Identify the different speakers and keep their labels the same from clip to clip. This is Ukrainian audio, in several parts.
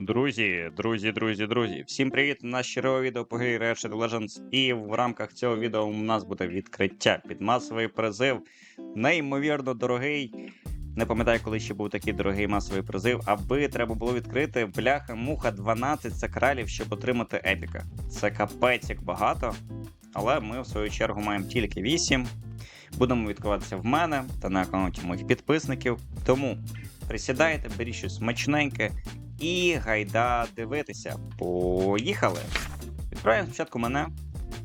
Speaker 1: Друзі, друзі, друзі, друзі, всім привіт! Нас чергове відео по грі Ratchet Legends, і в рамках цього відео у нас буде відкриття під масовий призив. Неймовірно дорогий. Не пам'ятаю, коли ще був такий дорогий масовий призив, аби треба було відкрити бляха муха 12 сакралів, щоб отримати епіка. Це капець як багато, але ми в свою чергу маємо тільки 8. Будемо відкриватися в мене та на аккаунті моїх підписників. Тому присідайте, беріть щось смачненьке. І гайда дивитися. Поїхали! Відправляємо спочатку мене,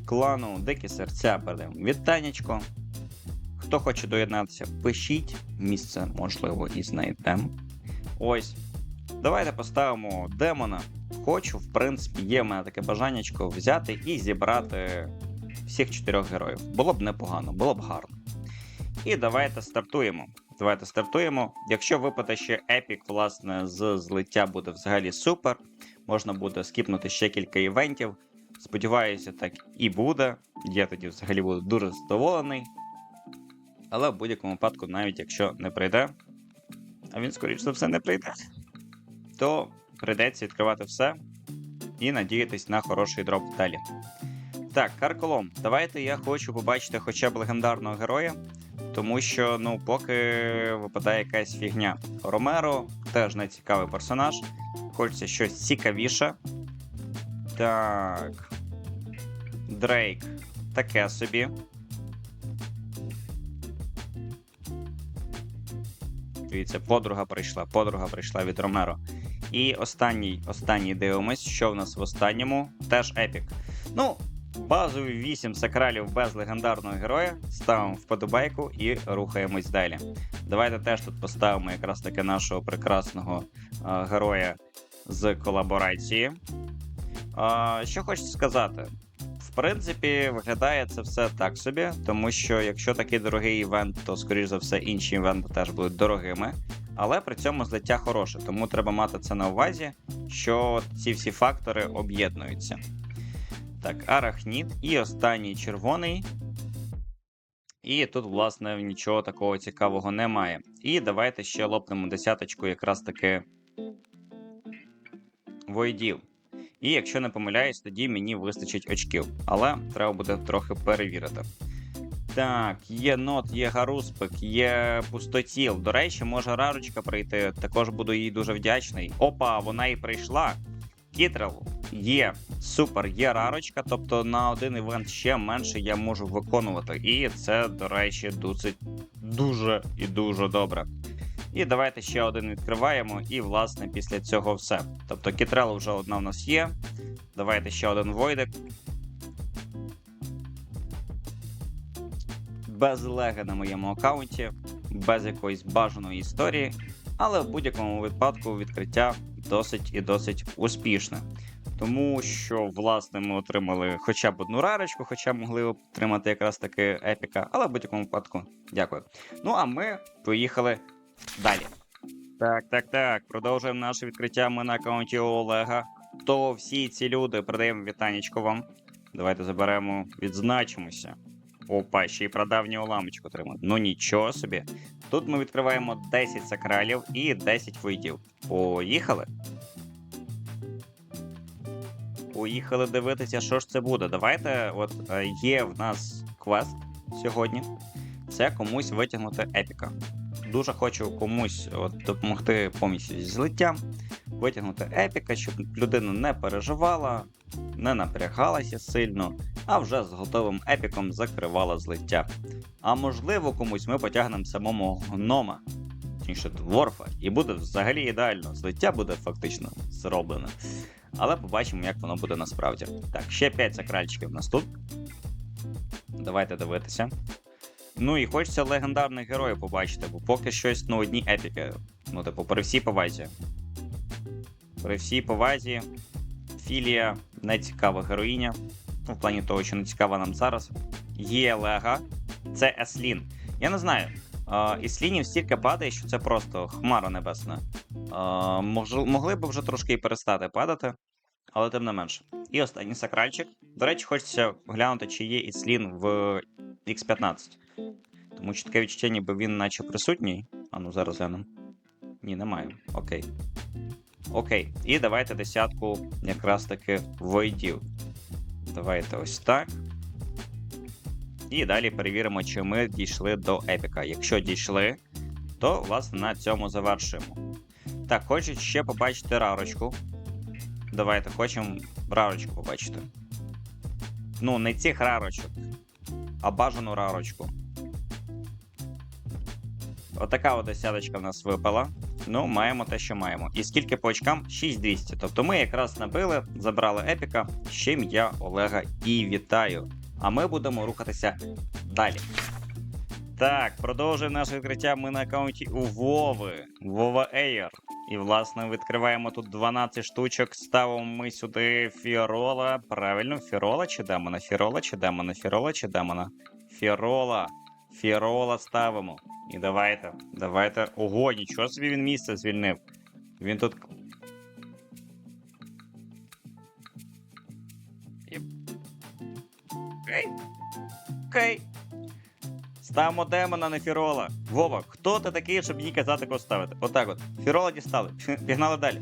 Speaker 1: клану Дикі серця передаємо вітанечко. Хто хоче доєднатися, пишіть. Місце, можливо, і знайдемо. Ось. Давайте поставимо демона. Хочу, в принципі, є в мене таке бажаннячко взяти і зібрати всіх чотирьох героїв. Було б непогано, було б гарно. І давайте стартуємо. Давайте стартуємо. Якщо випаде ще епік, власне, з злиття буде взагалі супер. Можна буде скіпнути ще кілька івентів. Сподіваюся, так і буде. Я тоді взагалі буду дуже задоволений. Але в будь-якому випадку, навіть якщо не прийде, а він, скоріш за все, не прийде, то прийдеться відкривати все і надіятись на хороший дроп далі. Так, Карколом, давайте я хочу побачити хоча б легендарного героя. Тому що, ну, поки випадає якась фігня. Ромеро теж не персонаж. Хочеться щось цікавіше. Так. Дрейк. Таке собі. Дивіться, подруга прийшла. Подруга прийшла від Ромеро. І останній, останній дивимось, що в нас в останньому. Теж епік. Ну, Базові 8 сакралів без легендарного героя. Ставимо вподобайку і рухаємось далі. Давайте теж тут поставимо якраз таки нашого прекрасного а, героя з колаборації. А, що хочу сказати? В принципі, виглядає це все так собі, тому що якщо такий дорогий івент, то, скоріш за все, інші івенти теж будуть дорогими. Але при цьому злиття хороше, тому треба мати це на увазі, що ці всі фактори об'єднуються. Так, арахніт. І останній червоний. І тут, власне, нічого такого цікавого немає. І давайте ще лопнемо десяточку якраз таки войдів. І якщо не помиляюсь, тоді мені вистачить очків. Але треба буде трохи перевірити. Так, є нот, є гаруспик, є пустотіл. До речі, може рарочка прийти. Також буду їй дуже вдячний. Опа, вона і прийшла. Кітрел є супер, є рарочка, тобто на один івент ще менше я можу виконувати. І це, до речі, досить дуже і дуже добре. І давайте ще один відкриваємо, і, власне, після цього все. Тобто кітрел вже одна в нас є. Давайте ще один войдик. Без леги на моєму аккаунті, без якоїсь бажаної історії, але в будь-якому випадку відкриття досить і досить успішне. Тому що, власне, ми отримали хоча б одну рарочку, хоча могли отримати якраз таки епіка, але в будь-якому випадку дякую. Ну а ми поїхали далі. Так, так, так. Продовжуємо наше відкриття. Ми на аккаунті Олега. То всі ці люди передаємо вітанечко вам. Давайте заберемо, відзначимося. Опа, ще й прадавню ламочку отримали. Ну нічого собі. Тут ми відкриваємо 10 сакралів і 10 войдів. Поїхали. Поїхали дивитися, що ж це буде. Давайте, от е, є в нас квест сьогодні. Це комусь витягнути епіка. Дуже хочу комусь от, допомогти повністю зі злиттям, витягнути епіка, щоб людина не переживала, не напрягалася сильно, а вже з готовим епіком закривала злиття. А можливо, комусь ми потягнемо самого гнома, точніше дворфа, і буде взагалі ідеально. Злиття буде фактично зроблене. Але побачимо, як воно буде насправді. Так, ще 5 сакральчиків в нас тут. Давайте дивитися. Ну і хочеться легендарних героїв побачити, бо поки щось ну, одні епіки. Ну, типу, при всій повазі. При всій повазі. Філія не цікава героїня. Ну, в плані того, що не цікава нам зараз. Є Лега, це Еслін. Я не знаю. Uh, Іслінів стільки падає, що це просто хмара небесна. Могли б вже трошки і перестати падати, але тим не менше. І останній сакральчик. До речі, хочеться глянути, чи є Іслін в X15. Тому що таке відчуття, ніби він наче присутній. А ну зараз глянемо. Ні, немає. Окей. Окей, і давайте десятку якраз таки войдів. Давайте ось так. І далі перевіримо, чи ми дійшли до епіка. Якщо дійшли, то власне на цьому завершуємо. Так, хочуть ще побачити рарочку. Давайте хочемо рарочку побачити. Ну, не цих рарочок, а бажану рарочку. Отака от десяточка в нас випала. Ну, маємо те, що маємо. І скільки по очкам? 6200. Тобто ми якраз набили, забрали епіка, з чим я Олега і вітаю. А ми будемо рухатися далі. Так, продовжуємо наше відкриття. Ми на аккаунті у Вови. Вова Air. І, власне, відкриваємо тут 12 штучок. Ставимо ми сюди Фірола. Правильно, Фірола чи демона? Фірола чи демона? Фірола чи демона? Фірола. Фірола ставимо. І давайте. Давайте. Ого, нічого собі він місце звільнив. Він тут. Окей. Окей. Ставимо демона на Фірола. Вова, хто ти такий, щоб мені казати кого ставити? Отак от. Фірола дістали. Пігнали далі.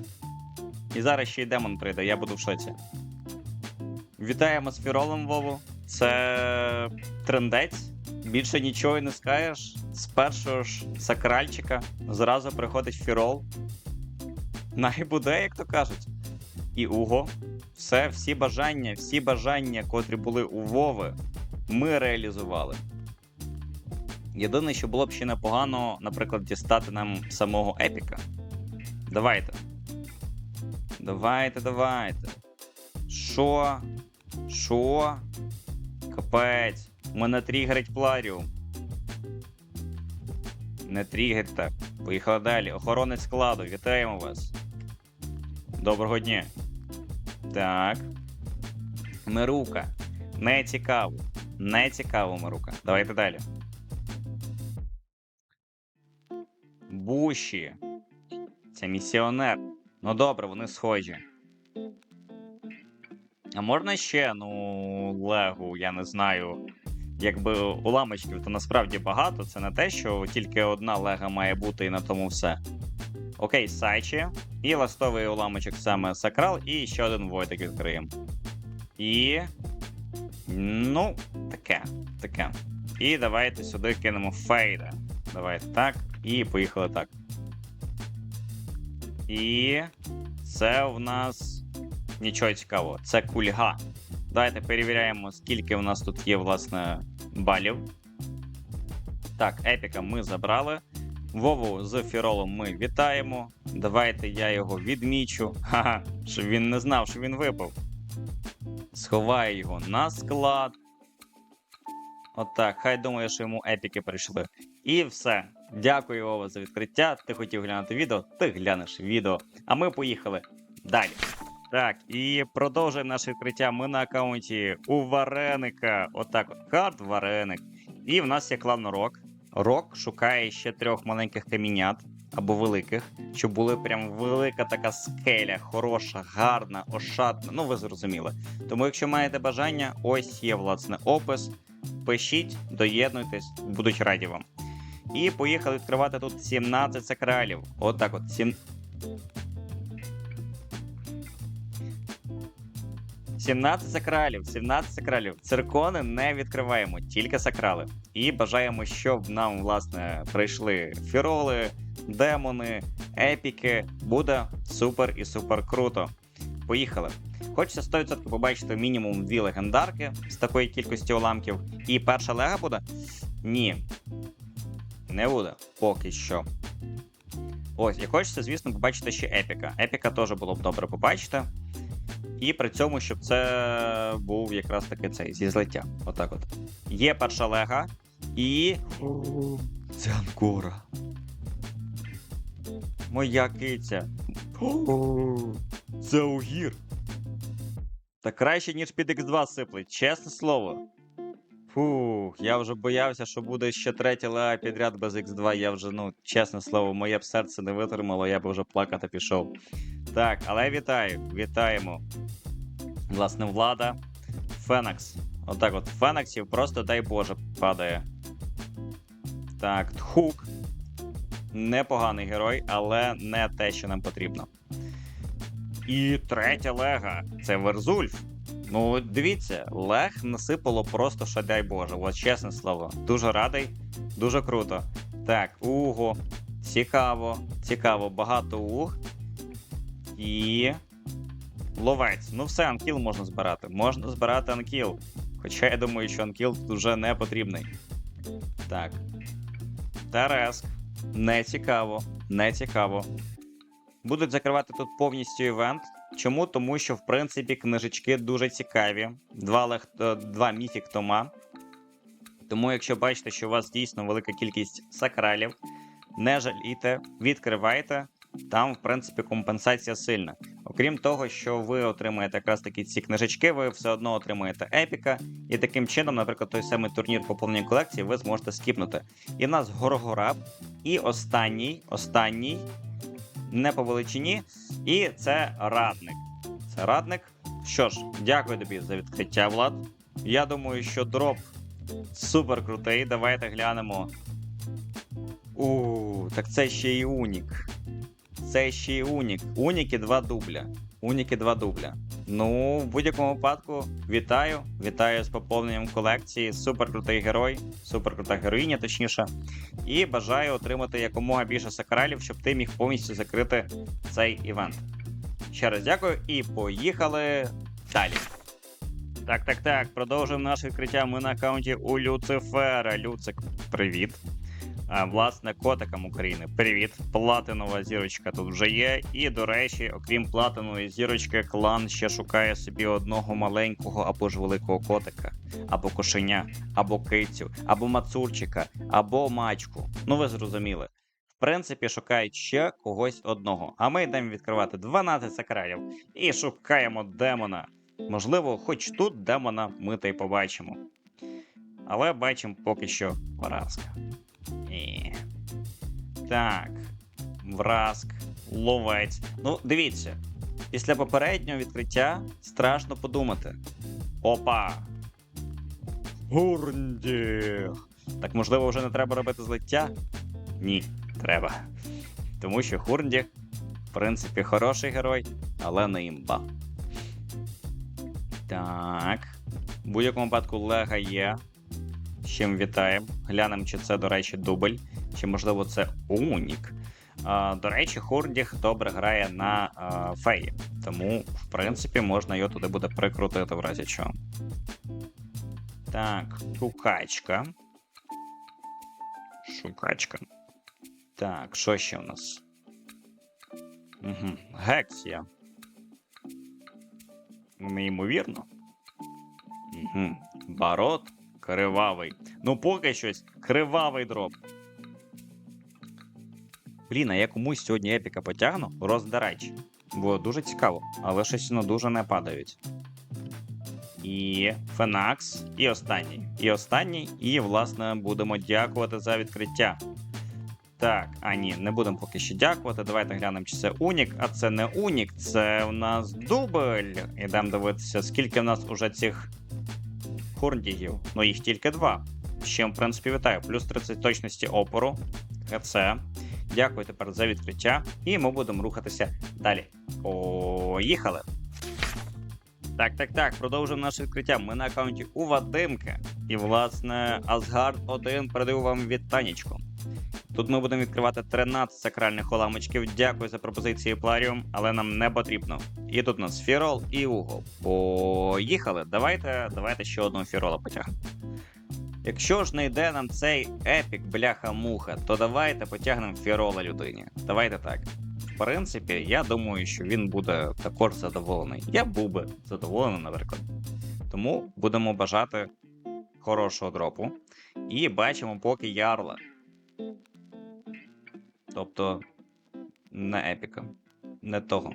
Speaker 1: І зараз ще й демон прийде, я буду в шоці. Вітаємо з Фіролом Вову. Це трендець. Більше нічого не скажеш. З першого ж сакральчика зразу приходить Фірол. Най буде, як то кажуть. І Уго. Все, всі бажання, всі бажання, котрі були у Вови, ми реалізували. Єдине, що було б ще непогано, наприклад, дістати нам самого епіка. Давайте. Давайте, давайте. Що? Що? Капець. Мене тригерить Пларіум. Не тригерить так. Поїхали далі. Охоронець складу. Вітаємо вас. Доброго дня. Так. Мирука. Не цікаво. Не цікаво, Мирука. Давайте далі. Буші. Це місіонер. Ну добре, вони схожі. А можна ще, ну, Легу, я не знаю. Якби уламочків то насправді багато, це не те, що тільки одна лега має бути і на тому все. Окей, Сайчі. І ластовий уламочок саме Сакрал, і ще один Войтик відкриємо. І. Ну, таке, таке. І давайте сюди кинемо Фейда. Давайте так. І поїхали так. І це в нас нічого цікавого. Це кульга. Давайте перевіряємо, скільки в нас тут є, власне, балів. Так, епіка ми забрали. Вову з Фіролом ми вітаємо. Давайте я його відмічу. Ха-ха, щоб він не знав, що він випав. Сховаю його на склад. Отак, хай думає, що йому епіки прийшли. І все. Дякую, Вова, за відкриття. Ти хотів глянути відео, ти глянеш відео. А ми поїхали далі. Так, і продовжуємо наше відкриття. Ми на аккаунті у Вареника. Отак, от карт Вареник. І в нас є клан Рок. Рок шукає ще трьох маленьких камінят або великих, щоб були прям велика така скеля, хороша, гарна, ошатна. Ну, ви зрозуміли. Тому, якщо маєте бажання, ось є власне опис. Пишіть, доєднуйтесь, будуть раді вам. І поїхали відкривати тут 17 сакралів. Отак от. Сім... 17 сакралів, 17 сакралів. Циркони не відкриваємо, тільки сакрали. І бажаємо, щоб нам, власне, прийшли фіроли, демони, епіки. Буде супер і супер круто. Поїхали. Хочеться 100% побачити мінімум дві легендарки з такої кількості уламків. І перша лега буде? Ні. Не буде. Поки що. Ось, і хочеться, звісно, побачити ще епіка. Епіка теж було б добре побачити. І при цьому, щоб це був якраз таки цей зі злиття. Отак от. Є перша лега. І. Це Анкора. Моя киця. Це огір. Та краще, ніж під X2 сиплить, чесне слово. Фух, я вже боявся, що буде ще третя лега підряд без X2. Я вже, ну, чесне слово, моє б серце не витримало, я б вже плакати пішов. Так, але вітаю, вітаємо. Власне, влада. Фенакс. Отак от Фенаксів просто дай Боже падає. Так, Тхук. Непоганий герой, але не те, що нам потрібно. І третя лега це Верзульф. Ну, дивіться, лег насипало просто що дай Боже, от чесне слово. Дуже радий, дуже круто. Так, уго. Цікаво, цікаво, багато уг. І. Ловець. Ну все, анкіл можна збирати. Можна збирати анкіл. Хоча я думаю, що анкіл тут вже не потрібний. Так. Тереск. Не цікаво. Не цікаво. Будуть закривати тут повністю івент. Чому? Тому що, в принципі, книжечки дуже цікаві. Два, лег... е, два міфік тома. Тому, якщо бачите, що у вас дійсно велика кількість сакралів, не жалійте, відкривайте. Там, в принципі, компенсація сильна. Окрім того, що ви отримаєте якраз такі ці книжечки, ви все одно отримаєте епіка, і таким чином, наприклад, той самий турнір поповнення колекції ви зможете скіпнути. І в нас Горгораб, і останній, останній, не по величині, і це радник. Це радник. Що ж, дякую тобі за відкриття, Влад. Я думаю, що дроп супер крутий. Давайте глянемо. У, так це ще й унік. Це ще й унік. Уніки два дубля. Уніки два дубля. Ну, в будь-якому випадку, вітаю. Вітаю з поповненням колекції. Супер крутий герой, супер крута героїня, точніше. І бажаю отримати якомога більше сакралів, щоб ти міг повністю закрити цей івент. Ще раз дякую і поїхали далі. Так, так, так. Продовжуємо наше відкриття. Ми на аккаунті у Люцифера. Люцик, привіт. А, власне, котикам України. Привіт. Платинова зірочка тут вже є. І, до речі, окрім платинової зірочки, клан ще шукає собі одного маленького або ж великого котика, або кошеня, або кицю, або мацурчика, або мачку. Ну ви зрозуміли. В принципі, шукають ще когось одного. А ми йдемо відкривати 12 сакралів і шукаємо демона. Можливо, хоч тут демона ми та й побачимо. Але бачимо поки що поразка. І... Так. Вразк, ловець. Ну, дивіться, після попереднього відкриття страшно подумати. Опа! Гурндіх! Так можливо, вже не треба робити злиття? Ні, треба. Тому що Хурндіх, в принципі, хороший герой, але не імба. Так. В будь-якому випадку Лега є. Чим вітаємо. Глянемо, чи це, до речі, дубль, чи можливо це Унік. До речі, Хурндіх добре грає на феї. Тому, в принципі, можна його туди буде прикрутити в разі чого. Так, шукачка. Шукачка. Так, що ще у нас? Угу. Гексія. Неймовірно. Угу. Барот кривавий. Ну, поки щось кривавий дроп. Блін, а я комусь сьогодні епіка потягну, роздарач. Було дуже цікаво, але щось ну, дуже не падають. І Фенакс, і останній. І останній, і, власне, будемо дякувати за відкриття. Так, а ні, не будемо поки що дякувати. Давайте глянемо, чи це Унік. А це не Унік, це у нас дубль. Ідемо дивитися, скільки в нас уже цих хорндігів. Ну, їх тільки два. З в принципі, вітаю. Плюс 30 точності опору. ГЦ. Дякую тепер за відкриття. І ми будемо рухатися далі. Поїхали! Так, так, так, продовжуємо наше відкриття. Ми на аккаунті у Вадимки. І, власне, Асгард 1 передаю вам вітанечко. Тут ми будемо відкривати 13 сакральних уламочків. Дякую за пропозиції Пларіум, але нам не потрібно. І тут у нас Фірол і Угол. Поїхали. Давайте, давайте ще одного Фірола потягнемо. Якщо ж не йде нам цей епік бляха-муха, то давайте потягнемо Фірола людині. Давайте так. В принципі, я думаю, що він буде також задоволений. Я був би задоволений, наприклад. Тому будемо бажати хорошого дропу. І бачимо поки ярла. Тобто не епіка, не того.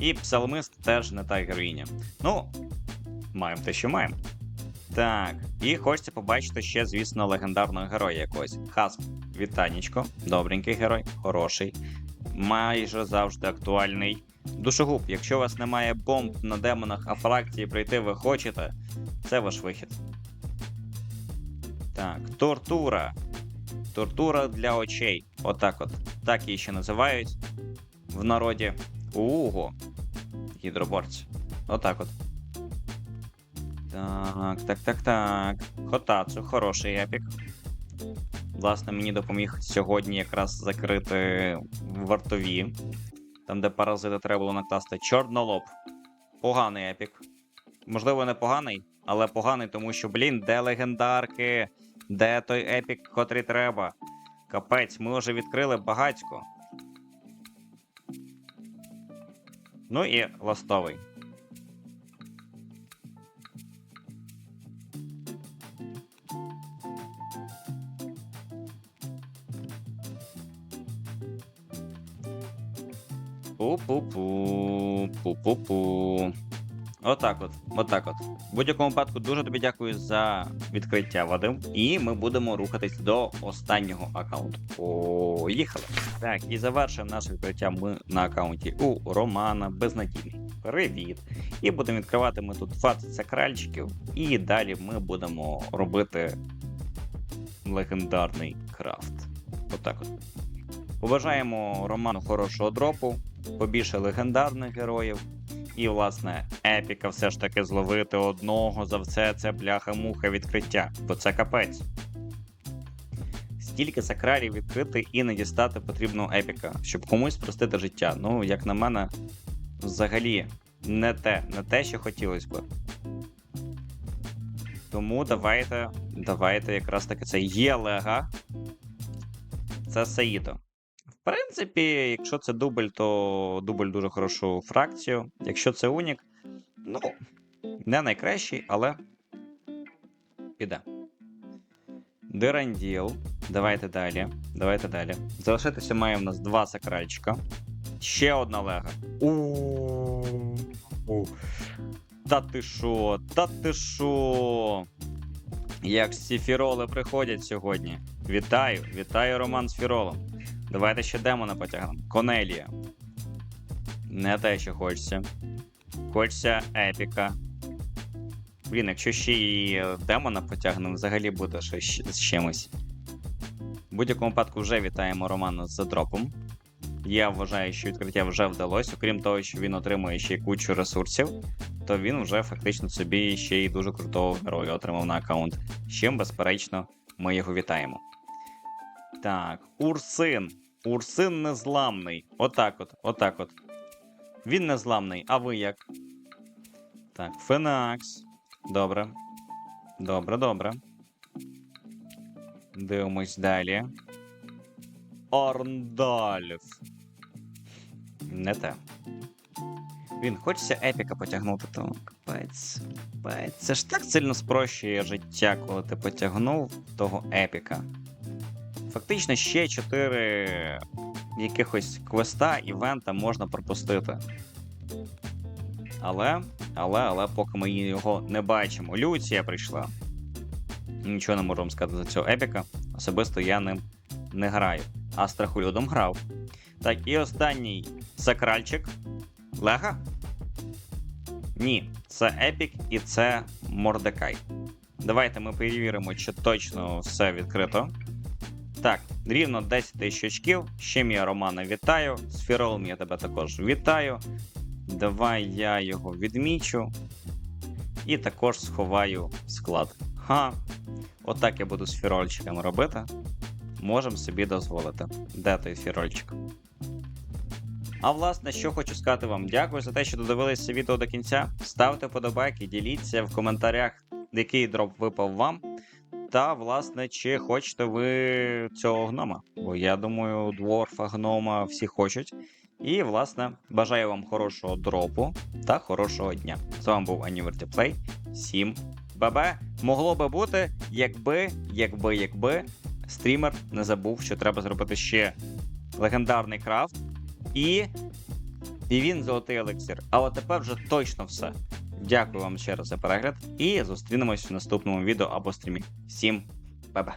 Speaker 1: І псалмист теж не та героїня. Ну, маємо те, що маємо. Так, і хочеться побачити ще, звісно, легендарного героя якогось. Хасп, вітанічко, добренький герой, хороший, майже завжди актуальний. Душогуб, якщо у вас немає бомб на демонах, а фракції прийти ви хочете, це ваш вихід. Так, тортура. Тортура для очей. Отак от. Так її ще називають в народі. Уго. гідроборці. Отак от. Так, так, так, так. Хотацу, хороший епік. Власне, мені допоміг сьогодні якраз закрити вартові. Там, де паразити треба було накласти. Чорнолоб. Поганий епік. Можливо, не поганий, але поганий, тому що, блін, де легендарки? Де той епік, котрий треба? Капець, ми вже відкрили багатько. Ну і ластовий. Пу-пу-пу, пу-пу-пу. Отак от, отак от. В будь-якому випадку дуже тобі дякую за відкриття, Вадим. І ми будемо рухатись до останнього аккаунту. Поїхали. Так, і завершимо наше відкриття ми на аккаунті у Романа Безнадійний. Привіт! І будемо відкривати ми тут 20 сакральчиків, і далі ми будемо робити легендарний крафт. Отак от. Побажаємо Роману хорошого дропу, побільше легендарних героїв. І, власне, епіка все ж таки зловити одного за все це бляха-муха відкриття, бо це капець. Стільки сакралів відкрити і не дістати потрібного епіка, щоб комусь спростити життя. Ну, як на мене, взагалі не те, не те, що хотілося б. Тому давайте, давайте якраз таки це є лега. Це Саїдо. Принципі, якщо це дубль, то дубль дуже хорошу фракцію. Якщо це Унік, ну, не найкращий, але піде. Деранділ. Давайте далі. Давайте далі. Залишитися має в нас два сакральчика. Ще одна лега. У. Та ти шо? Та ти шо? Як всі фіроли приходять сьогодні. Вітаю, вітаю Роман з фіролом. Давайте ще демона потягнемо. Конелія. Не те, що хочеться. Хочеться епіка. Блін, якщо ще і демона потягнемо, взагалі буде щось з чимось. В будь-якому випадку вже вітаємо Романа з дропом. Я вважаю, що відкриття вже вдалося. Окрім того, що він отримує ще кучу ресурсів, то він вже фактично собі ще й дуже крутого героя отримав на аккаунт. З чим, безперечно, ми його вітаємо. Так, Урсин. Урсин незламний. Отак от, отак от. Він незламний, а ви як? Так, Фенакс. Добре. Добре, добре. Дивимось далі. Орндальф. Не те. Він хочеться епіка потягнути, то капець. Капець. Це ж так сильно спрощує життя, коли ти потягнув того епіка. Фактично ще 4 якихось квеста, івента можна пропустити. Але, але, але, поки ми його не бачимо. Люція прийшла. Нічого не можу вам сказати за цього епіка. Особисто я ним не граю. А страхолюдом грав. Так, і останній сакральчик. Лега? Ні, це епік і це Мордекай. Давайте ми перевіримо, чи точно все відкрито. Так, рівно 10 тисяч очків. Ще я Романа вітаю. З Фіролом я тебе також вітаю. Давай я його відмічу. І також сховаю склад. Ха. Отак я буду з фірольчиками робити. Можемо собі дозволити. Де той фірольчик? А власне, що хочу сказати вам, дякую за те, що додивилися відео до кінця. Ставте подобайки, діліться в коментарях, який дроп випав вам. Та, власне, чи хочете ви цього гнома? Бо я думаю, дворфа, гнома всі хочуть. І, власне, бажаю вам хорошого дропу та хорошого дня. З вами був Плей. Всім бабе! Могло би бути, якби, якби, якби стрімер не забув, що треба зробити ще легендарний крафт і. І він золотий елексір. От тепер вже точно все. Дякую вам ще раз за перегляд і зустрінемось в наступному відео або стрімі. Всім ба-ба!